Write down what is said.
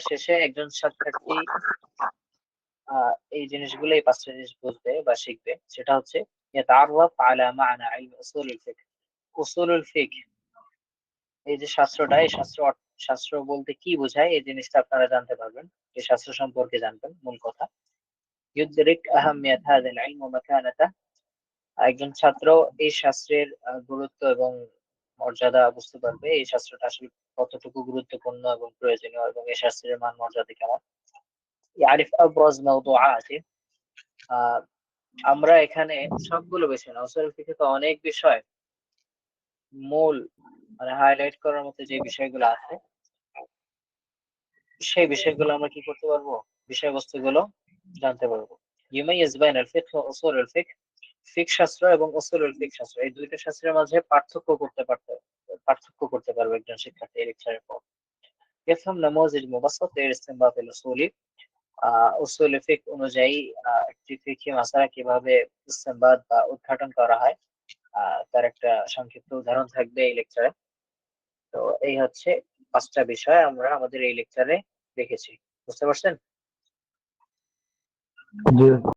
শেষে একজন শিক্ষার্থী আহ, এই জিনিসগুলো এই পাঁচটা জিনিস বুঝবে বা শিখবে সেটা হচ্ছে يتعرف على معنى علم أصول الفقه أصول الفقه এই যে শাস্ত্রটা এই শাস্ত্র অর্থ- শাস্ত্র বলতে কি বোঝায় এই জিনিসটা আপনারা জানতে পারবেন এই শাস্ত্র সম্পর্কে জানবেন মূল কথা يدرك أهمية هذا العلم ومكانته একজন ছাত্র এই শাস্ত্রের আহ, গুরুত্ব এবং মর্যাদা বুঝতে পারবে এই শাস্ত্রটা আসলে কতটুকু গুরুত্বপূর্ণ এবং প্রয়োজনীয় এবং এই শাস্ত্রের মান মর্যাদা কেমন? আছে। আমরা এখানে সবগুলো বেছে না সরি ফিকে তো অনেক বিষয়। মূল মানে হাইলাইট করার মতো যে বিষয়গুলো আছে, সেই বিষয়গুলো আমরা কি করতে পারব? বিষয়বস্তুগুলো জানতে পারব। ইউমাইয়াজ বাইন আল ফিকহ ওয়া আল ফিক শাস্ত্র এবং উসুল আল ফিক শাস্ত্র। এই দুইটা শাস্ত্রের মাঝে পার্থক্য করতে পারতে পার্থক্য করতে পারবে একজন শিক্ষার্থী এই লেকচারের পর يفهم نموذج مبسط للاستنباط الأصولي আহ উসুল ফিক অনুযায়ী আহ, একটি ফিকহি মাসালা কিভাবে ইস্তেমবাদ বা উদ্ঘাটন করা হয় আহ, তার একটা সংক্ষিপ্ত উদাহরণ থাকবে এই লেকচারে তো এই হচ্ছে পাঁচটা বিষয় আমরা আমাদের এই লেকচারে দেখেছি বুঝতে পারছেন জি